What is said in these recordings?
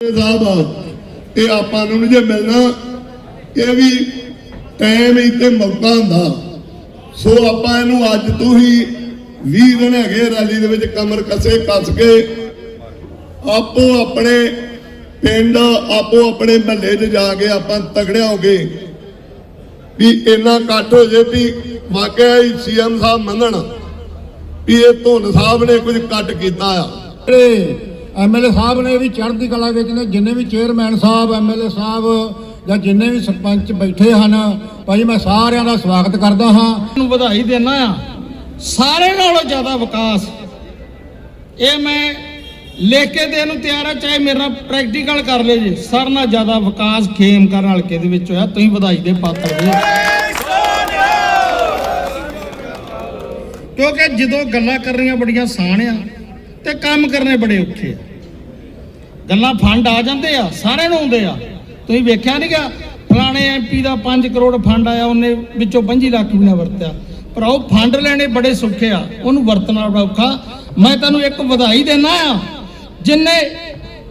ਸਾਹਿਬ ਇਹ ਆਪਾਂ ਨੂੰ ਜੇ ਮਿਲਣਾ, ਇਹ ਵੀ ਟਾਈਮ ਇੱਥੇ ਮੌਕਾ ਹੁੰਦਾ। ਸੋ ਆਪਾਂ ਇਹਨੂੰ ਅੱਜ ਤੋਂ ਹੀ 20 ਦਿਨ ਹੈਗੇ ਰੈਲੀ ਦੇ ਵਿੱਚ ਕਮਰ ਕਸੇ ਕੱਸ ਕੇ। ਆਪੋ ਆਪਣੇ ਪਿੰਡ, ਆਪੋ ਆਪਣੇ ਮਹੱਲੇ 'ਚ ਜਾ ਕੇ ਆਪਾਂ ਤਗੜਿਆ ਹੋ ਗਏ ਵੀ ਇੰਨਾ ਕੱਟ ਹੋ ਜੇ ਵੀ ਵਾਕਿਆ ਹੀ ਸੀਐਮ ਸਾਹਿਬ ਮੰਨਣ ਵੀ ਇਹ ਧੁੰਨ ਸਾਹਿਬ ਨੇ ਕੁਝ ਕੱਟ ਕੀਤਾ ਆ। ਐਮਐਲਏ ਸਾਹਿਬ ਨੇ ਵੀ ਚੜ੍ਹਦੀ ਕਲਾ ਵਿੱਚ ਨੇ, ਜਿੰਨੇ ਵੀ ਚੇਅਰਮੈਨ ਸਾਹਿਬ, ਐਮਐਲਏ ਸਾਹਿਬ ਜਾਂ ਜਿੰਨੇ ਵੀ ਸਰਪੰਚ ਬੈਠੇ ਹਨ, ਭਾਈ ਮੈਂ ਸਾਰਿਆਂ ਦਾ ਸਵਾਗਤ ਕਰਦਾ ਹਾਂ। ਨੂੰ ਵਧਾਈ ਦੇਣਾ ਆ ਸਾਰੇ ਨਾਲੋਂ ਜ਼ਿਆਦਾ ਵਿਕਾਸ। ਇਹ ਮੈਂ ਲਿਖ ਕੇ ਦੇਣ ਨੂੰ ਤਿਆਰ ਆ, ਚਾਹੇ ਮੇਰੇ ਨਾਲ ਪ੍ਰੈਕਟੀਕਲ ਕਰ ਲਿਓ ਜੀ। ਸਰ ਨਾਲ ਜ਼ਿਆਦਾ ਵਿਕਾਸ ਖੇਮ ਕਰਨ ਹਲਕੇ ਦੇ ਵਿੱਚ ਹੋਇਆ, ਤੁਸੀਂ ਵਧਾਈ ਦੇ ਪਾਤਰ ਜੀ। ਕਿਉਂਕਿ ਜਦੋਂ ਗੱਲਾਂ ਕਰਨੀਆਂ ਬੜੀਆਂ ਆਸਾਨ ਆ ਤੇ ਕੰਮ ਕਰਨੇ ਬੜੇ ਔਖੇ ਆ। ਗੱਲਾਂ ਫੰਡ ਆ ਜਾਂਦੇ ਆ, ਸਾਰਿਆਂ ਨੂੰ ਆਉਂਦੇ ਆ। ਤੁਸੀਂ ਵੇਖਿਆ ਨਹੀਂਗਾ ਫਲਾਣੇ ਐਮਪੀ ਦਾ 5 ਕਰੋੜ ਫੰਡ ਆਇਆ, ਉਹਨੇ ਵਿੱਚੋਂ 25 ਲੱਖ ਵੀ ਨਾ ਵਰਤਿਆ। ਪਰ ਉਹ ਫੰਡ ਲੈਣੇ ਬੜੇ ਸੌਖੇ ਆ, ਉਹਨੂੰ ਵਰਤਣਾ ਬੜਾ ਔਖਾ। ਮੈਂ ਤੁਹਾਨੂੰ ਇੱਕ ਵਧਾਈ ਦੇਣਾ ਆ, ਜਿੰਨੇ,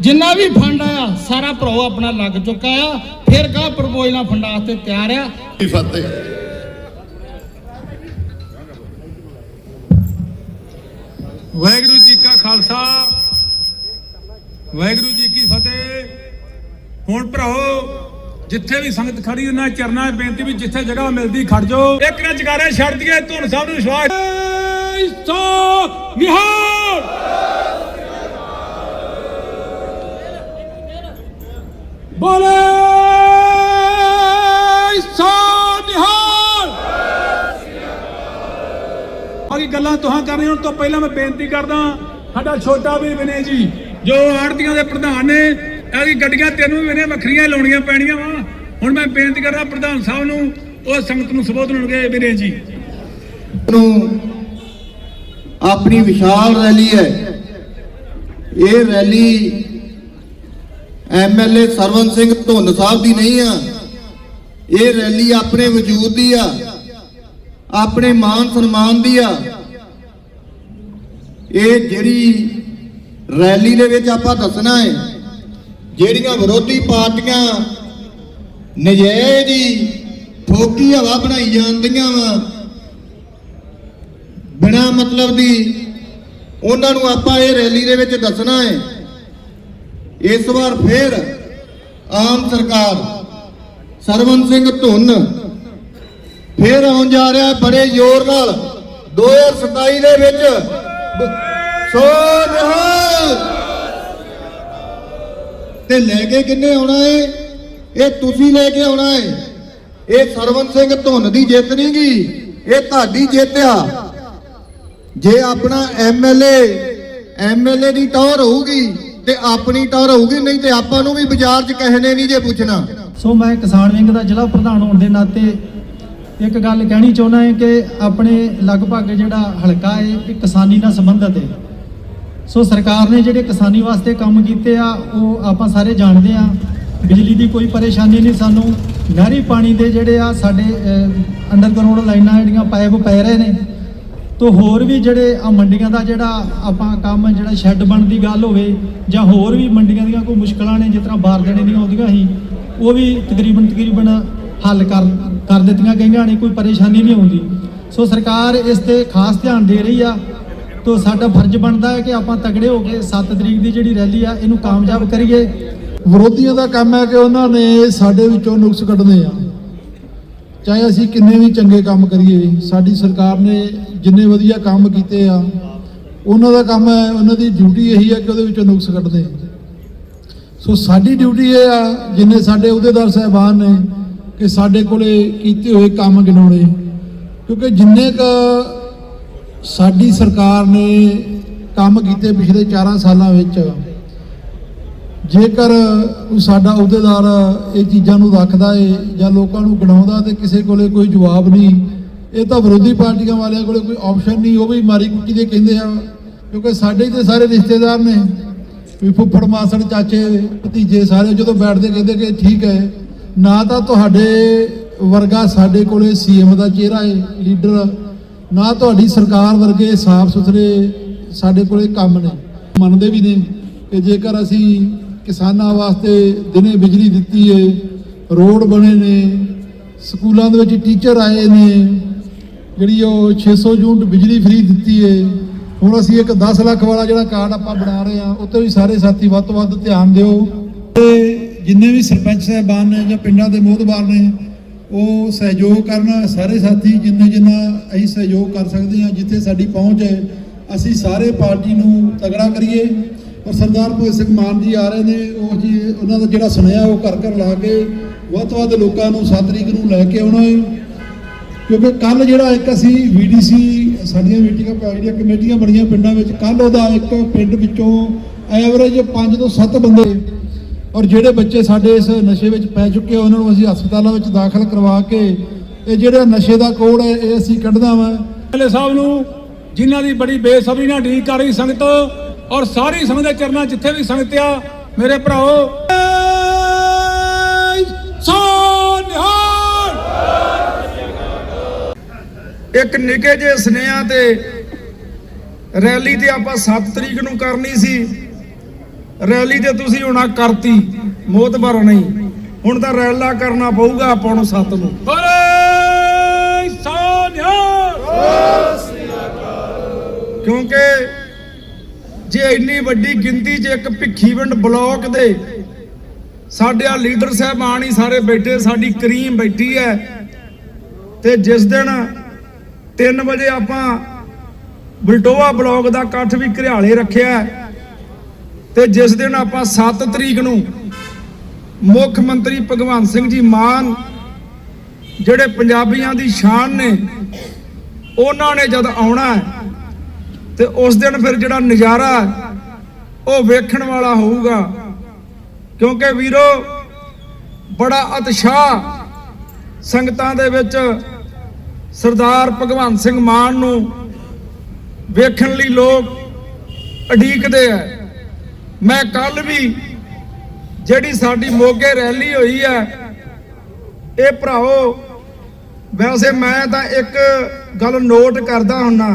ਜਿੰਨਾ ਵੀ ਫੰਡ ਆਇਆ, ਸਾਰਾ ਭਰਾਓ ਆਪਣਾ ਲੱਗ ਚੁੱਕਾ ਆ। ਫਿਰ ਕਾ ਪ੍ਰਪੋਜ਼ਲਾਂ ਫੰਡਾਂ ਵਾਸਤੇ ਤਿਆਰ ਆ। ਫਤਿਹ। ਵਾਹਿਗੁਰੂ ਜੀ ਕਾ ਖਾਲਸਾ, ਵਾਹਿਗੁਰੂ ਜੀ ਕੀ ਫਤਿਹ। ਹੁਣ ਭਰਾਓ ਜਿੱਥੇ ਵੀ ਸੰਗਤ ਖੜੀ, ਉਹਨਾਂ ਚਰਨਾਂ 'ਚ ਬੇਨਤੀ ਵੀ ਜਿੱਥੇ ਜਗ੍ਹਾ ਮਿਲਦੀ, ਖੜ ਜਾਓ। ਇੱਕ ਨਾ ਜਗਾਰੇ ਛੱਡ ਦਈਏ, ਧੁਨ ਸਾਹਿਬ ਨੂੰ ਵਿਸ਼ਵਾਸ। ਸੋ ਨਿਹਾਲ। ਬੋਲੇ। ਗੱਲਾਂ ਤੁਹਾਂ ਕਰਨੀਆਂ ਤੋਂ ਪਹਿਲਾਂ ਮੈਂ ਬੇਨਤੀ ਕਰਦਾ, ਸਾਡਾ ਛੋਟਾ ਵੀ ਵਿਨੇ ਜੀ, ਜੋ ਆੜਤੀਆਂ ਦੇ ਪ੍ਰਧਾਨ ਨੇ ਇਹ ਗੱਡੀਆਂ ਤੈਨੂੰ ਵੀ ਵਿਨੇ, ਵੱਖਰੀਆਂ ਲਾਉਣੀਆਂ ਪੈਣੀਆਂ ਵਾ। ਹੁਣ ਮੈਂ ਬੇਨਤੀ ਕਰਦਾ ਪ੍ਰਧਾਨ ਸਾਹਿਬ ਨੂੰ, ਉਹ ਸੰਗਤ ਨੂੰ ਸੰਬੋਧਨਗੇ ਵਿਨੇ ਜੀ। ਨੂੰ ਆਪਣੀ ਵਿਸ਼ਾਲ ਰੈਲੀ ਹੈ। ਇਹ ਰੈਲੀ ਐਮਐਲਏ ਸਰਵਨ ਸਿੰਘ ਧੁੰਨ ਸਾਹਿਬ ਦੀ ਨਹੀਂ ਆ। ਇਹ ਰੈਲੀ ਆਪਣੇ ਵਜੂਦ ਦੀ ਆ, ਆਪਣੇ ਮਾਨ ਸਨਮਾਨ ਦੀ ਆ। ਇਹ ਜਿਹੜੀ ਰੈਲੀ ਦੇ ਵਿੱਚ ਆਪਾਂ ਦੱਸਣਾ ਹੈ, ਜਿਹੜੀਆਂ ਵਿਰੋਧੀ ਪਾਰਟੀਆਂ ਨਜਾਇਜ਼ ਹੀ ਠੋਕੀ ਹਵਾ ਬਣਾਈ ਜਾਂਦੀਆਂ ਵਾ, ਬਿਨਾ ਮਤਲਬ ਦੀ ਉਹਨਾਂ ਨੂੰ ਆਪਾਂ ਇਹ ਰੈਲੀ ਦੇ ਵਿੱਚ ਦੱਸਣਾ ਹੈ, ਇਸ ਵਾਰ ਫੇਰ ਆਮ ਸਰਕਾਰ ਸਰਵਨ ਸਿੰਘ ਧੁੰਨ ਫੇਰ ਆਉਣ ਜਾ ਰਿਹਾ ਬੜੇ ਜ਼ੋਰ ਨਾਲ 2027 ਦੇ ਵਿੱਚ ਸੋ ਨਿਹਾਲ ਤੇ ਲੈ ਕੇ ਕਿੰਨੇ ਆਉਣਾ ਹੈ ਇਹ ਤੁਸੀਂ ਲੈ ਕੇ ਆਉਣਾ ਹੈ ਇਹ ਸਰਵਨ ਸਿੰਘ ਧੁੰਨ ਦੀ ਜਿੱਤ ਨਹੀਂ ਗੀ। ਇਹ ਤੁਹਾਡੀ ਜਿੱਤ ਆ। ਜੇ ਆਪਣਾ ਐਮਐਲਏ ਐਮਐਲਏ ਦੀ ਟੌਰ ਹੋਊਗੀ ਤੇ ਆਪਣੀ ਟੌਰ ਹੋਊਗੀ, ਨਹੀਂ ਤੇ ਆਪਾਂ ਨੂੰ ਵੀ ਬਾਜ਼ਾਰ 'ਚ ਕਿਸੇ ਨੇ ਨਹੀਂ ਜੇ ਪੁੱਛਣਾ। ਸੋ ਮੈਂ ਕਿਸਾਨ ਵਿੰਗ ਦਾ ਜ਼ਿਲ੍ਹਾ ਪ੍ਰਧਾਨ ਹੋਣ ਦੇ ਨਾਤੇ ਇੱਕ ਗੱਲ ਕਹਿਣੀ ਚਾਹੁੰਦਾ ਹਾਂ ਕਿ ਆਪਣੇ ਲਗਭਗ ਜਿਹੜਾ ਹਲਕਾ ਹੈ, ਇਹ ਕਿਸਾਨੀ ਨਾਲ ਸੰਬੰਧਿਤ ਹੈ। ਸੋ ਸਰਕਾਰ ਨੇ ਜਿਹੜੇ ਕਿਸਾਨੀ ਵਾਸਤੇ ਕੰਮ ਕੀਤੇ ਆ, ਉਹ ਆਪਾਂ ਸਾਰੇ ਜਾਣਦੇ ਆ ਬਿਜਲੀ ਦੀ ਕੋਈ ਪਰੇਸ਼ਾਨੀ ਨਹੀਂ ਸਾਨੂੰ। ਨਹਿਰੀ ਪਾਣੀ ਦੇ ਜਿਹੜੇ ਆ, ਸਾਡੇ ਅੰਡਰਗਰਾਉਂਡ ਲਾਈਨਾਂ ਜਿਹੜੀਆਂ ਪਾਈਪ ਪੈ ਰਹੇ ਨੇ। ਤੋ ਹੋਰ ਵੀ ਜਿਹੜੇ ਆ ਮੰਡੀਆਂ ਦਾ ਜਿਹੜਾ ਆਪਾਂ ਕੰਮ, ਜਿਹੜਾ ਸ਼ੈੱਡ ਬਣ ਦੀ ਗੱਲ ਹੋਵੇ, ਜਾਂ ਹੋਰ ਵੀ ਮੰਡੀਆਂ ਦੀਆਂ ਕੋਈ ਮੁਸ਼ਕਲਾਂ ਨੇ, ਜਿਸ ਤਰ੍ਹਾਂ ਬਾਰ ਦੇਣੇ ਦੀਆਂ ਆਉਂਦੀਆਂ ਸੀ, ਉਹ ਵੀ ਤਕਰੀਬਨ ਤਕਰੀਬਨ ਹੱਲ ਕਰਨ ਕਰ ਦਿੱਤੀਆਂ ਗਈਆਂ ਨੇ, ਕੋਈ ਪਰੇਸ਼ਾਨੀ ਨਹੀਂ ਆਉਂਦੀ। ਸੋ ਸਰਕਾਰ ਇਸ ਤੇ ਖਾਸ ਧਿਆਨ ਦੇ ਰਹੀ ਆ ਤੋ ਸਾਡਾ ਫਰਜ਼ ਬਣਦਾ ਹੈ ਕਿ ਆਪਾਂ ਤਗੜੇ ਹੋ ਕੇ 7 ਤਰੀਕ ਦੀ ਜਿਹੜੀ ਰੈਲੀ ਆ, ਇਹਨੂੰ ਕਾਮਯਾਬ ਕਰੀਏ। ਵਿਰੋਧੀਆਂ ਦਾ ਕੰਮ ਹੈ ਕਿ ਉਹਨਾਂ ਨੇ ਸਾਡੇ ਵਿੱਚੋਂ ਨੁਕਸ ਕੱਢਣੇ ਆ। ਚਾਹੇ ਅਸੀਂ ਕਿੰਨੇ ਵੀ ਚੰਗੇ ਕੰਮ ਕਰੀਏ, ਸਾਡੀ ਸਰਕਾਰ ਨੇ ਜਿੰਨੇ ਵਧੀਆ ਕੰਮ ਕੀਤੇ ਆ, ਉਹਨਾਂ ਦਾ ਕੰਮ ਹੈ, ਉਹਨਾਂ ਦੀ ਡਿਊਟੀ ਇਹੀ ਹੈ ਕਿ ਉਹਦੇ ਵਿੱਚੋਂ ਨੁਕਸ ਕੱਢਦੇ ਸੋ ਸਾਡੀ ਡਿਊਟੀ ਇਹ ਆ, ਜਿੰਨੇ ਸਾਡੇ ਅਹੁਦੇਦਾਰ ਸਹਿਬਾਨ ਨੇ ਕਿ ਸਾਡੇ ਕੋਲੇ ਕੀਤੇ ਹੋਏ ਕੰਮ ਗਿਣਾਉਣੇ। ਕਿਉਂਕਿ ਜਿੰਨੇ ਕ ਸਾਡੀ ਸਰਕਾਰ ਨੇ ਕੰਮ ਕੀਤੇ ਪਿਛਲੇ 4 ਸਾਲਾਂ ਵਿੱਚ, ਜੇਕਰ ਕੋਈ ਸਾਡਾ ਅਹੁਦੇਦਾਰ ਇਹ ਚੀਜ਼ਾਂ ਨੂੰ ਰੱਖਦਾ ਏ ਜਾਂ ਲੋਕਾਂ ਨੂੰ ਗਿਣਾਉਂਦਾ ਤੇ ਕਿਸੇ ਕੋਲੇ ਕੋਈ ਜਵਾਬ ਨਹੀਂ, ਇਹ ਤਾਂ ਵਿਰੋਧੀ ਪਾਰਟੀਆਂ ਵਾਲਿਆਂ ਕੋਲੇ ਕੋਈ ਆਪਸ਼ਨ ਨਹੀਂ, ਉਹ ਵੀ ਮਾਰੀ ਕੁੱਟੀ ਦੇ ਕਹਿੰਦੇ ਆ। ਕਿਉਂਕਿ ਸਾਡੇ ਹੀ ਤੇ ਸਾਰੇ ਰਿਸ਼ਤੇਦਾਰ ਨੇ, ਵੀ ਫੁੱਫੜ ਮਾਸੜ ਚਾਚੇ, ਭਤੀਜੇ ਸਾਰੇ ਜਦੋਂ ਬੈਠਦੇ ਕਹਿੰਦੇ ਕਿ ਠੀਕ ਹੈ ਨਾ ਤਾਂ ਤੁਹਾਡੇ ਵਰਗਾ ਸਾਡੇ ਕੋਲੇ ਸੀਐਮ ਦਾ ਚਿਹਰਾ ਹੈ, ਲੀਡਰ। ਨਾ ਤੁਹਾਡੀ ਸਰਕਾਰ ਵਰਗੇ ਸਾਫ਼ ਸੁਥਰੇ ਸਾਡੇ ਕੋਲੇ ਕੰਮ ਨੇ। ਮੰਨਦੇ ਵੀ ਨੇ ਕਿ ਜੇਕਰ ਅਸੀਂ ਕਿਸਾਨਾਂ ਵਾਸਤੇ ਦਿਨੇ ਬਿਜਲੀ ਦਿੱਤੀ ਏ, ਰੋਡ ਬਣੇ ਨੇ, ਸਕੂਲਾਂ ਦੇ ਵਿੱਚ ਟੀਚਰ ਆਏ ਨੇ, ਜਿਹੜੀ ਉਹ 600 ਯੂਨਿਟ ਬਿਜਲੀ ਫ੍ਰੀ ਦਿੱਤੀ ਏ, ਹੁਣ ਅਸੀਂ ਇੱਕ 10 ਲੱਖ ਵਾਲਾ ਜਿਹੜਾ ਕਾਰਡ ਆਪਾਂ ਬਣਾ ਰਹੇ ਆ ਉੱਤੇ ਵੀ ਸਾਰੇ ਸਾਥੀ ਵੱਧ ਤੋਂ ਵੱਧ ਧਿਆਨ ਦਿਓ। ਤੇ ਜਿੰਨੇ ਵੀ ਸਰਪੰਚ ਸਾਹਿਬਾਨ ਨੇ ਜਾਂ ਪਿੰਡਾਂ ਦੇ ਮੋਹਤਬਾਰ ਨੇ, ਉਹ ਸਹਿਯੋਗ ਕਰਨਾ ਸਾਰੇ ਸਾਥੀ ਜਿੰਨੇ ਜਿੰਨਾ ਅਸੀਂ ਸਹਿਯੋਗ ਕਰ ਸਕਦੇ ਹਾਂ, ਜਿੱਥੇ ਸਾਡੀ ਪਹੁੰਚ ਹੈ, ਅਸੀਂ ਸਾਰੇ ਪਾਰਟੀ ਨੂੰ ਤਗੜਾ ਕਰੀਏ। ਔਰ ਸਰਦਾਰ ਭਗਤ ਸਿੰਘ ਮਾਨ ਜੀ ਆ ਰਹੇ ਨੇ, ਉਹ ਜੀ ਉਹਨਾਂ ਦਾ ਜਿਹੜਾ ਸੁਨੇਹਾ, ਉਹ ਘਰ ਘਰ ਲਾ ਕੇ ਵੱਧ ਤੋਂ ਵੱਧ ਲੋਕਾਂ ਨੂੰ 7 ਤਰੀਕ ਨੂੰ ਲੈ ਕੇ ਆਉਣਾ ਹੈ। ਕਿਉਂਕਿ ਕੱਲ ਜਿਹੜਾ ਇੱਕ ਅਸੀਂ ਵੀਡੀਸੀ ਸਾਡੀਆਂ ਮੀਟਿੰਗਾਂ ਜਿਹੜੀਆਂ ਕਮੇਟੀਆਂ ਬਣੀਆਂ ਪਿੰਡਾਂ ਵਿੱਚ ਕੱਲ ਉਹਦਾ ਇੱਕ ਪਿੰਡ ਵਿੱਚੋਂ ਐਵਰੇਜ 5 ਤੋਂ 7 ਬੰਦੇ ਔਰ ਜਿਹੜੇ ਬੱਚੇ ਸਾਡੇ ਇਸ ਨਸ਼ੇ ਵਿੱਚ ਪੈ ਚੁੱਕੇ ਆ, ਉਹਨਾਂ ਨੂੰ ਅਸੀਂ ਹਸਪਤਾਲਾਂ ਵਿੱਚ ਦਾਖਲ ਕਰਵਾ ਕੇ ਇਹ ਜਿਹੜਾ ਨਸ਼ੇ ਦਾ ਕੋਡ ਹੈ ਇਹ ਅਸੀਂ ਕੱਢਦਾ ਵਾ। ਐਮਐਲਏ ਸਾਹਿਬ ਨੂੰ ਜਿਨ੍ਹਾਂ ਦੀ ਬੜੀ ਬੇਸਬਰੀ ਨਾਲ ਢੀਕ ਕਰ ਰਹੀ ਸੰਗਤ ਔਰ ਸਾਰੀ ਸੰਗਤ ਦੇ ਚਰਨਾਂ ਜਿੱਥੇ ਵੀ ਸੰਗਤ ਆ ਮੇਰੇ ਭਰਾਓ ਇੱਕ ਨਿੱਕੇ ਜਿਹੇ ਸੁਨੇਹਾ ਤੇ ਰੈਲੀ ਤੇ ਆਪਾਂ 7 ਤਰੀਕ ਨੂੰ ਕਰਨੀ ਸੀ। ਰੈਲੀ ਤੇ ਤੁਸੀਂ ਹੁਣਾ ਕਰਤੀ ਮੋਤਬਰ ਨਹੀਂ। ਹੁਣ ਤਾਂ ਰੈਲਾ ਕਰਨਾ ਪਊਗਾ ਆਪਾਂ ਨੂੰ 7 ਨੂੰ ਬੋਲੇ ਸੋਨਿਹਾਲ ਕਿਉਂਕਿ ਜੇ ਇੰਨੀ ਵੱਡੀ ਗਿਣਤੀ 'ਚ ਇੱਕ ਭਿੱਖੀਵਿੰਡ ਬਲਾਕ ਦੇ ਸਾਡੇ ਆ ਲੀਡਰ ਸਾਹਿਬਾਨ ਹੀ ਸਾਰੇ ਬੈਠੇ ਸਾਡੀ ਕਰੀਮ ਬੈਠੀ ਹੈ। ਤੇ ਜਿਸ ਦਿਨ 3 ਵਜੇ ਆਪਾਂ ਬਲਟੋਆ ਬਲਾਕ ਦਾ ਇਕੱਠ ਵੀ ਘਰਿਆਲੇ ਰੱਖਿਆ ਹੈ, ਤੇ ਜਿਸ ਦਿਨ ਆਪਾਂ 7 ਤਰੀਕ ਨੂੰ ਮੁੱਖ ਮੰਤਰੀ ਭਗਵੰਤ ਸਿੰਘ ਜੀ ਮਾਨ ਜਿਹੜੇ ਪੰਜਾਬੀਆਂ ਦੀ ਸ਼ਾਨ ਨੇ, ਉਹਨਾਂ ਨੇ ਜਦ ਆਉਣਾ ਹੈ ਤੇ ਉਸ ਦਿਨ ਫਿਰ ਜਿਹੜਾ ਨਜ਼ਾਰਾ ਉਹ ਵੇਖਣ ਵਾਲਾ ਹੋਊਗਾ। ਕਿਉਂਕਿ ਵੀਰੋ, ਬੜਾ ਉਤਸ਼ਾਹ ਸੰਗਤਾਂ ਦੇ ਵਿੱਚ ਸਰਦਾਰ ਭਗਵੰਤ ਸਿੰਘ ਮਾਨ ਨੂੰ ਵੇਖਣ ਲਈ ਲੋਕ ਅਡੀਕਦੇ ਆ ਮੈਂ ਕੱਲ ਵੀ ਜਿਹੜੀ ਸਾਡੀ ਮੋਗੇ ਰੈਲੀ ਹੋਈ ਹੈ ਇਹ ਭਰਾਓ ਵੈਸੇ ਮੈਂ ਤਾਂ ਇੱਕ ਗੱਲ ਨੋਟ ਕਰਦਾ ਹੁੰਨਾ,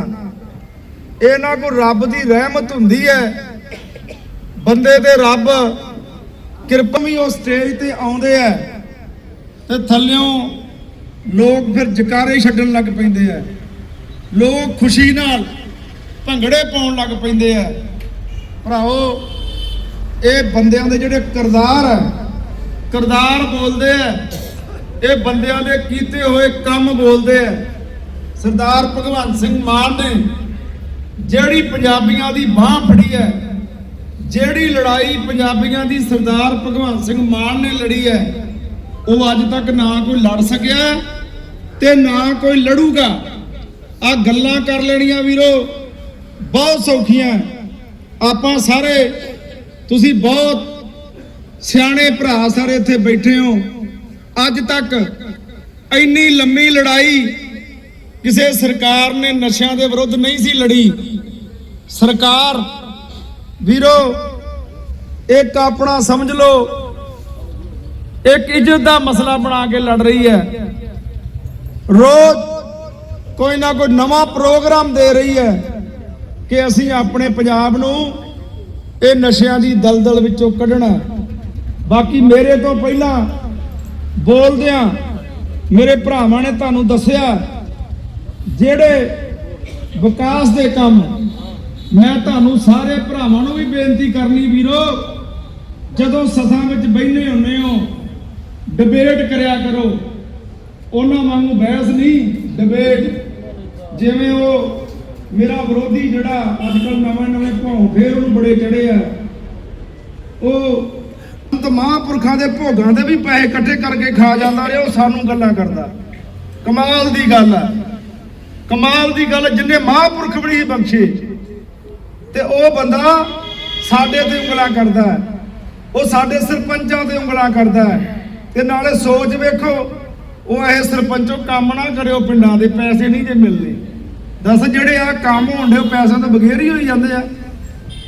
ਇਹਨਾਂ ਨਾ ਰੱਬ ਦੀ ਰਹਿਮਤ ਹੁੰਦੀ ਹੈ, ਬੰਦੇ ਦੇ ਰੱਬ ਕਿਰਪਾ ਵੀ ਉਹ ਸਟੇਜ ਤੇ ਆਉਂਦੇ ਆ, ਤੇ ਥੱਲਿਓਂ ਲੋਕ ਫਿਰ ਜਕਾਰੇ ਛੱਡਣ ਲੱਗ ਪੈਂਦੇ ਆ, ਲੋਕ ਖੁਸ਼ੀ ਨਾਲ ਭੰਗੜੇ ਪਾਉਣ ਲੱਗ ਪੈਂਦੇ ਆ ਭਰਾਓ ਇਹ ਬੰਦਿਆਂ ਦੇ ਜਿਹੜੇ ਕਿਰਦਾਰ ਹੈ ਕਿਰਦਾਰ ਬੋਲਦੇ ਆ, ਇਹ ਬੰਦਿਆਂ ਦੇ ਕੀਤੇ ਹੋਏ ਕੰਮ ਬੋਲਦੇ ਆ। ਸਰਦਾਰ ਭਗਵੰਤ ਸਿੰਘ ਮਾਨ ਨੇ ਜਿਹੜੀ ਪੰਜਾਬੀਆਂ ਦੀ ਬਾਹ ਫੜੀ ਹੈ, ਜਿਹੜੀ ਲੜਾਈ ਪੰਜਾਬੀਆਂ ਦੀ ਸਰਦਾਰ ਭਗਵੰਤ ਸਿੰਘ ਮਾਨ ਨੇ ਲੜੀ ਹੈ, ਉਹ ਅੱਜ ਤੱਕ ਨਾ ਕੋਈ ਲੜ ਸਕਿਆ ਤੇ ਨਾ ਕੋਈ ਲੜੂਗਾ। ਆ ਗੱਲਾਂ ਕਰ ਲੈਣੀਆਂ ਵੀਰੋ, ਬਹੁਤ ਸੌਖੀਆਂ। ਆਪਾਂ ਸਾਰੇ ਤੁਸੀਂ ਬਹੁਤ ਸਿਆਣੇ ਭਰਾ ਸਾਰੇ ਇੱਥੇ ਬੈਠੇ ਹੋ। ਅੱਜ ਤੱਕ ਇੰਨੀ ਲੰਮੀ ਲੜਾਈ ਕਿਸੇ ਸਰਕਾਰ ਨੇ ਨਸ਼ਿਆਂ ਦੇ ਵਿਰੁੱਧ ਨਹੀਂ ਸੀ ਲੜੀ। ਸਰਕਾਰ, ਵੀਰੋ, ਇੱਕ ਆਪਣਾ ਸਮਝ ਲਓ, ਇੱਕ ਇੱਜ਼ਤ ਦਾ ਮਸਲਾ ਬਣਾ ਕੇ ਲੜ ਰਹੀ ਹੈ। ਰੋਜ਼ ਕੋਈ ਨਾ ਕੋਈ ਨਵਾਂ ਪ੍ਰੋਗਰਾਮ ਦੇ ਰਹੀ ਹੈ ਕਿ ਅਸੀਂ ਆਪਣੇ ਪੰਜਾਬ ਨੂੰ ਇਹ ਨਸ਼ਿਆਂ ਦੀ ਦਲਦਲ ਵਿੱਚੋਂ ਕੱਢਣਾ। ਬਾਕੀ ਮੇਰੇ ਤੋਂ ਪਹਿਲਾਂ ਬੋਲਦਿਆਂ ਮੇਰੇ ਭਰਾਵਾਂ ਨੇ ਤੁਹਾਨੂੰ ਦੱਸਿਆ, ਜਿਹੜੇ ਵਿਕਾਸ ਦੇ ਕੰਮ ਮੈਂ ਤੁਹਾਨੂੰ ਸਾਰੇ ਭਰਾਵਾਂ ਨੂੰ ਵੀ ਬੇਨਤੀ ਕਰਨੀ ਵੀਰੋ, ਜਦੋਂ ਸਥਾਂ ਵਿੱਚ ਬੈਠੇ ਹੁੰਨੇ ਹੋ ਡਿਬੇਟ ਕਰਿਆ ਕਰੋ। ਉਹਨਾਂ ਵਾਂਗੂ ਬਹਿਸ ਨਹੀਂ ਡਿਬੇਟ ਜਿਵੇਂ ਉਹ ਮੇਰਾ ਵਿਰੋਧੀ ਜਿਹੜਾ ਅੱਜ ਕੱਲ ਨਵੇਂ ਨਵੇਂ ਭੌਂ ਫੇਰ ਉਹਨੂੰ ਬੜੇ ਚੜੇ ਆ। ਉਹ ਸੰਤ ਮਹਾਂਪੁਰਖਾਂ ਦੇ ਭੋਗਾਂ ਦੇ ਵੀ ਪੈਸੇ ਇਕੱਠੇ ਕਰਕੇ ਖਾ ਜਾਂਦਾ ਰਿਹਾ, ਉਹ ਸਾਨੂੰ ਗੱਲਾਂ ਕਰਦਾ। ਕਮਾਲ ਦੀ ਗੱਲ ਹੈ ਕਮਾਲ ਦੀ ਗੱਲ ਜਿੰਨੇ ਮਹਾਂਪੁਰਖ ਵੀ ਨਹੀਂ ਬਖਸ਼ੇ। ਤੇ ਉਹ ਬੰਦਾ ਸਾਡੇ ਤੇ ਉਂਗਲਾਂ ਕਰਦਾ ਉਹ ਸਾਡੇ ਸਰਪੰਚਾਂ ਤੇ ਉਂਗਲਾਂ ਕਰਦਾ ਤੇ ਨਾਲੇ ਸੋਚ ਵੇਖੋ, ਉਹ ਇਹ ਸਰਪੰਚੋ ਕੰਮ ਨਾ ਕਰਿਓ, ਪਿੰਡਾਂ ਦੇ ਪੈਸੇ ਨਹੀਂ ਜੇ ਮਿਲਦੇ। ਦੱਸ ਜਿਹੜੇ ਆ ਕੰਮ ਹੁੰਦੇ ਉਹ ਪੈਸਿਆਂ ਤੋਂ ਬਗੈਰ ਹੀ ਹੋਈ ਜਾਂਦੇ ਆ।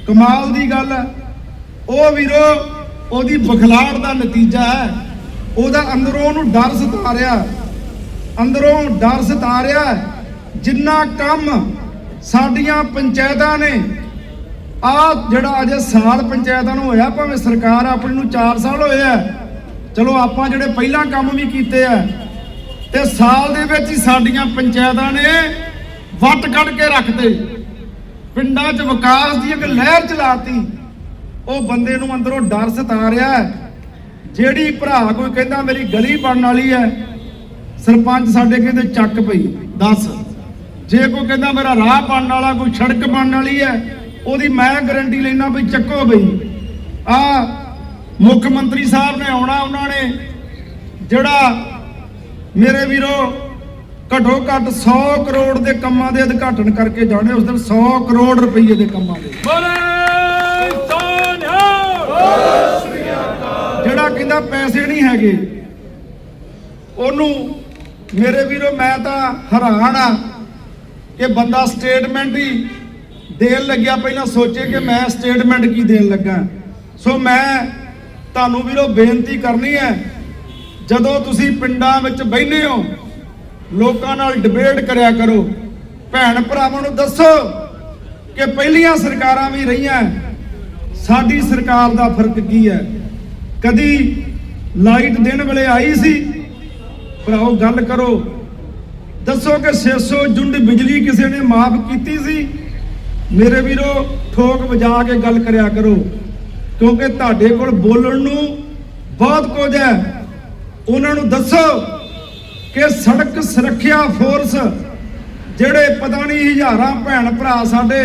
ਕਮਾਲ ਦੀ ਗੱਲ ਹੈ ਉਹ ਵੀਰੋ, ਉਹਦੀ ਬਖਲਾੜ ਦਾ ਨਤੀਜਾ ਹੈ। ਉਹਦਾ ਅੰਦਰੋਂ ਉਹਨੂੰ ਡਰ ਸਤਾ ਰਿਹਾ ਅੰਦਰੋਂ ਡਰ ਸਤਾ ਰਿਹਾ ਜਿੰਨਾ ਕੰਮ ਸਾਡੀਆਂ ਪੰਚਾਇਤਾਂ ਨੇ, ਆ ਜਿਹੜਾ ਅਜੇ ਸਾਲ ਪੰਚਾਇਤਾਂ ਨੂੰ ਹੋਇਆ, ਭਾਵੇਂ ਸਰਕਾਰ ਆਪਣੀ ਨੂੰ 4 ਸਾਲ ਹੋਏ ਆ, ਚਲੋ ਆਪਾਂ ਜਿਹੜੇ ਪਹਿਲਾਂ ਕੰਮ ਵੀ ਕੀਤੇ ਆ, ਤੇ ਸਾਲ ਦੇ ਵਿੱਚ ਹੀ ਸਾਡੀਆਂ ਪੰਚਾਇਤਾਂ ਨੇ ਵੱਟ ਕੱਢ ਕੇ ਰੱਖਤੇ। ਪਿੰਡਾਂ 'ਚ ਵਿਕਾਸ ਦੀ ਇੱਕ ਲਹਿਰ ਚਲਾਤੀ। ਉਹ ਬੰਦੇ ਨੂੰ ਅੰਦਰੋਂ ਡਰ ਸਤਾ ਰਿਹਾ ਜਿਹੜੀ ਭਰਾ ਕੋਈ ਕਹਿੰਦਾ, ਮੇਰੀ ਗਲੀ ਬਣਨ ਵਾਲੀ ਹੈ। ਸਰਪੰਚ ਸਾਡੇ ਕਹਿੰਦੇ, ਚੱਕ ਪਈ ਦੱਸ। ਜੇ ਕੋਈ ਕਹਿੰਦਾ, ਮੇਰਾ ਰਾਹ ਬਣਨ ਵਾਲਾ, ਕੋਈ ਸੜਕ ਬਣਨ ਵਾਲੀ ਹੈ, ਉਹਦੀ ਮੈਂ ਗਾਰੰਟੀ ਲੈਣਾ ਵੀ ਚੱਕੋ ਬਈ ਆ ਮੁੱਖ ਮੰਤਰੀ ਸਾਹਿਬ ਨੇ ਆਉਣਾ ਉਹਨਾਂ ਨੇ, ਜਿਹੜਾ ਮੇਰੇ ਵੀਰੋ ਘੱਟੋ ਘੱਟ 100 ਕਰੋੜ ਦੇ ਕੰਮਾਂ ਦੇ ਉਦਘਾਟਨ ਕਰਕੇ ਜਾਣੇ ਉਸ ਦਿਨ 100 ਕਰੋੜ ਰੁਪਏ ਦੇ ਕੰਮਾਂ ਦੇ। ਜਿਹੜਾ ਕਹਿੰਦਾ ਪੈਸੇ ਨਹੀਂ ਹੈਗੇ ਉਹਨੂੰ ਮੇਰੇ ਵੀਰੋ ਮੈਂ ਤਾਂ ਹੈਰਾਨ ਆ ਕਿ ਬੰਦਾ ਸਟੇਟਮੈਂਟ ਹੀ ਦੇਣ ਲੱਗਿਆ। ਪਹਿਲਾਂ ਸੋਚੇ ਕਿ ਮੈਂ ਸਟੇਟਮੈਂਟ ਕੀ ਦੇਣ ਲੱਗਾ। ਸੋ ਮੈਂ ਤੁਹਾਨੂੰ ਵੀਰੋ ਬੇਨਤੀ ਕਰਨੀ ਹੈ ਜਦੋਂ ਤੁਸੀਂ ਪਿੰਡਾਂ ਵਿੱਚ ਬੈਠੇ ਹੋ ਲੋਕਾਂ ਨਾਲ ਡਿਬੇਟ ਕਰਿਆ ਕਰੋ। ਭੈਣ ਭਰਾਵਾਂ ਨੂੰ ਦੱਸੋ ਕਿ ਪਹਿਲੀਆਂ ਸਰਕਾਰਾਂ ਵੀ ਰਹੀਆਂ, ਸਾਡੀ ਸਰਕਾਰ ਦਾ ਫ਼ਰਕ ਕੀ ਹੈ? ਕਦੀ ਲਾਈਟ ਦੇਣ ਵੇਲੇ ਆਈ ਸੀ? ਭਰਾਓ, ਗੱਲ ਕਰੋ। ਦੱਸੋ ਕਿ 600 ਯੂਨਿਟ ਬਿਜਲੀ ਕਿਸੇ ਨੇ ਮਾਫ ਕੀਤੀ ਸੀ? ਮੇਰੇ ਵੀਰੋ, ਠੋਕ ਵਜਾ ਕੇ ਗੱਲ ਕਰਿਆ ਕਰੋ। ਕਿਉਂਕਿ ਤੁਹਾਡੇ ਕੋਲ ਬੋਲਣ ਨੂੰ ਬਹੁਤ ਕੁਝ ਹੈ। ਉਹਨਾਂ ਨੂੰ ਦੱਸੋ ਕਿ ਸੜਕ ਸੁਰੱਖਿਆ ਫੋਰਸ ਜਿਹੜੇ ਪਤਾ ਨਹੀਂ ਹਜ਼ਾਰਾਂ ਭੈਣ ਭਰਾ ਸਾਡੇ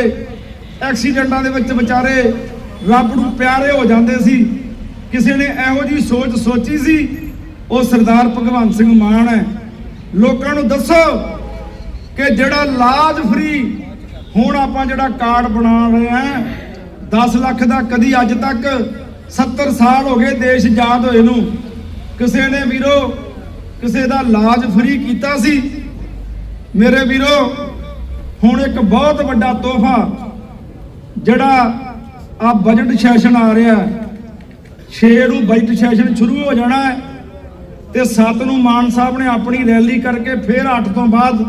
ਐਕਸੀਡੈਂਟਾਂ ਦੇ ਵਿੱਚ ਵਿਚਾਰੇ ਰੱਬ ਨੂੰ ਪਿਆਰੇ ਹੋ ਜਾਂਦੇ ਸੀ, ਕਿਸੇ ਨੇ ਇਹੋ ਜੀ ਸੋਚ ਸੋਚੀ ਸੀ, ਉਹ ਸਰਦਾਰ ਭਗਵੰਤ ਸਿੰਘ ਮਾਨ ਹੈ। ਲੋਕਾਂ ਨੂੰ ਦੱਸੋ ਕਿ ਜਿਹੜਾ ਲਾਜ ਫਰੀ ਹੁਣ ਆਪਾਂ ਜਿਹੜਾ ਕਾਰਡ ਬਣਾ ਰਹੇ ਆ 10 ਲੱਖ ਦਾ ਕਦੀ ਅੱਜ ਤੱਕ 70 ਸਾਲ ਹੋ ਗਏ ਦੇਸ਼ ਆਜ਼ਾਦ ਹੋਏ ਨੂੰ। ਕਿਸੇ ਨੇ ਵੀਰੋ ਕਿਸੇ ਦਾ ਇਲਾਜ ਫ੍ਰੀ ਕੀਤਾ ਸੀ। ਮੇਰੇ ਵੀਰੋ, ਹੁਣ ਇੱਕ ਬਹੁਤ ਵੱਡਾ ਤੋਹਫਾ, ਜਿਹੜਾ ਆ ਬਜਟ ਸੈਸ਼ਨ ਆ ਰਿਹਾ 6 ਨੂੰ ਬਜਟ ਸੈਸ਼ਨ ਸ਼ੁਰੂ ਹੋ ਜਾਣਾ ਹੈ ਤੇ 7 ਨੂੰ ਮਾਨ ਸਾਹਿਬ ਨੇ ਆਪਣੀ ਰੈਲੀ ਕਰਕੇ ਫਿਰ 8 ਤੋਂ ਬਾਅਦ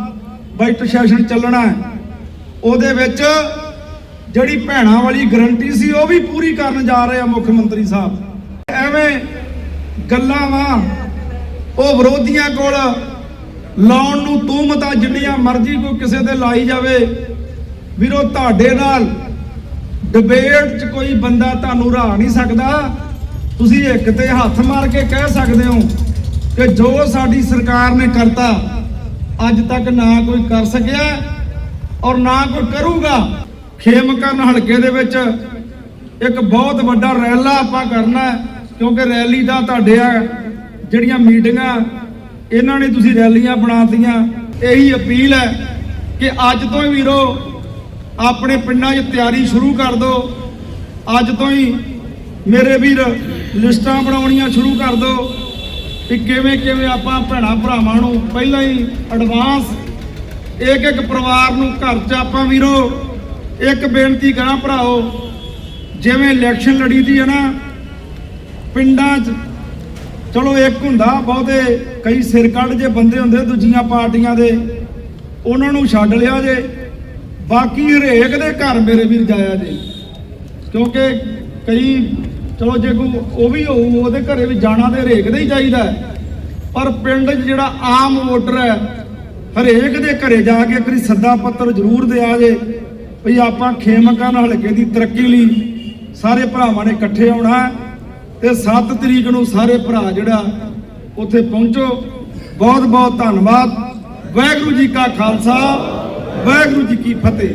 ਬਜਟ ਸੈਸ਼ਨ ਚੱਲਣਾ ਹੈ। ਉਹਦੇ ਵਿੱਚ ਜਿਹੜੀ ਭੈਣਾਂ ਵਾਲੀ ਗਰੰਟੀ ਸੀ, ਉਹ ਵੀ ਪੂਰੀ ਕਰਨ ਜਾ ਰਹੇ ਆ ਮੁੱਖ ਮੰਤਰੀ ਸਾਹਿਬ। ਐਵੇਂ ਗੱਲਾਂ ਵਾ ਉਹ ਵਿਰੋਧੀਆਂ ਕੋਲ ਲਾਉਣ ਨੂੰ ਤੂਮਤਾਂ ਜਿੰਨੀਆਂ ਮਰਜ਼ੀ ਕੋਈ ਕਿਸੇ ਤੇ ਲਾਈ ਜਾਵੇ। ਵੀਰੋ, ਤੁਹਾਡੇ ਨਾਲ ਡਿਬੇਟ 'ਚ ਕੋਈ ਬੰਦਾ ਤੁਹਾਨੂੰ ਰਾਹ ਨਹੀਂ ਸਕਦਾ। ਤੁਸੀਂ ਇੱਕ ਤੇ ਹੱਥ ਮਾਰ ਕੇ ਕਹਿ ਸਕਦੇ ਹੋ ਕਿ ਜੋ ਸਾਡੀ ਸਰਕਾਰ ਨੇ ਕਰਤਾ, ਅੱਜ ਤੱਕ ਨਾ ਕੋਈ ਕਰ ਸਕਿਆ ਔਰ ਨਾ ਕੋਈ ਕਰੂਗਾ। ਖੇਮਕਰਨ ਹਲਕੇ ਦੇ ਵਿੱਚ ਇੱਕ ਬਹੁਤ ਵੱਡਾ ਰੈਲਾ ਆਪਾਂ ਕਰਨਾ ਕਿਉਂਕਿ ਰੈਲੀ ਦਾ ਤੁਹਾਡੇ ਆ ਜਿਹੜੀਆਂ ਮੀਟਿੰਗਾਂ ਇਹਨਾਂ ਨੇ ਤੁਸੀਂ ਰੈਲੀਆਂ ਬਣਾਤੀਆਂ, ਇਹੀ ਅਪੀਲ ਹੈ ਕਿ ਅੱਜ ਤੋਂ ਹੀ ਵੀਰੋ ਆਪਣੇ ਪਿੰਡਾਂ 'ਚ ਤਿਆਰੀ ਸ਼ੁਰੂ ਕਰ ਦਿਓ। ਅੱਜ ਤੋਂ ਹੀ ਮੇਰੇ ਵੀਰ ਲਿਸਟਾਂ ਬਣਾਉਣੀਆਂ ਸ਼ੁਰੂ ਕਰ ਦਿਓ ਕਿ ਕਿਵੇਂ ਕਿਵੇਂ ਆਪਾਂ ਭੈਣਾ ਭਰਾਵਾਂ ਨੂੰ ਪਹਿਲਾਂ ਹੀ ਐਡਵਾਂਸ ਇੱਕ ਇੱਕ ਪਰਿਵਾਰ ਨੂੰ ਘਰ 'ਚ ਆਪਾਂ ਵੀਰੋ ਇੱਕ ਬੇਨਤੀ ਕਰਾਂ ਭਰਾਓ, ਜਿਵੇਂ ਇਲੈਕਸ਼ਨ ਲੜੀ ਦੀ ਹੈ ਨਾ, ਪਿੰਡਾਂ 'ਚ ਚਲੋ ਇੱਕ ਹੁੰਦਾ, ਬਹੁਤੇ ਕਈ ਸਿਰ ਕੱਢ ਜੇ ਬੰਦੇ ਹੁੰਦੇ ਦੂਜੀਆਂ ਪਾਰਟੀਆਂ ਦੇ। ਉਹਨਾਂ ਨੂੰ ਛੱਡ ਲਿਆ ਜੇ। ਬਾਕੀ ਹਰੇਕ ਦੇ ਘਰ ਮੇਰੇ ਵੀਰ ਜਾਇਆ ਜੇ। ਕਿਉਂਕਿ ਕਈ, ਚਲੋ ਜੇ ਕੋਈ ਉਹ ਵੀ ਹੋਊ, ਉਹਦੇ ਘਰੇ ਵੀ ਜਾਣਾ ਤੇ ਹਰੇਕ ਦੇ ਹੀ ਚਾਹੀਦਾ ਪਰ ਪਿੰਡ 'ਚ ਜਿਹੜਾ ਆਮ ਵੋਟਰ ਹੈ, ਹਰੇਕ ਦੇ ਘਰੇ ਜਾ ਕੇ ਇੱਕ ਸੱਦਾ ਪੱਤਰ ਜ਼ਰੂਰ ਦਿਆ ਜੇ, ਵੀ ਆਪਾਂ ਖੇਮਕਾਂ ਹਲਕੇ ਦੀ ਤਰੱਕੀ ਲਈ ਸਾਰੇ ਭਰਾਵਾਂ ਨੇ ਇਕੱਠੇ ਆਉਣਾ ਹੈ। ਤੇ 7 ਤਰੀਕ ਨੂੰ ਸਾਰੇ ਭਰਾ ਜਿਹੜਾ ਉੱਥੇ ਪਹੁੰਚੋ। ਬਹੁਤ ਬਹੁਤ ਧੰਨਵਾਦ। ਵਾਹਿਗੁਰੂ ਜੀ ਕਾ ਖਾਲਸਾ, ਵਾਹਿਗੁਰੂ ਜੀ ਕੀ ਫਤਿਹ।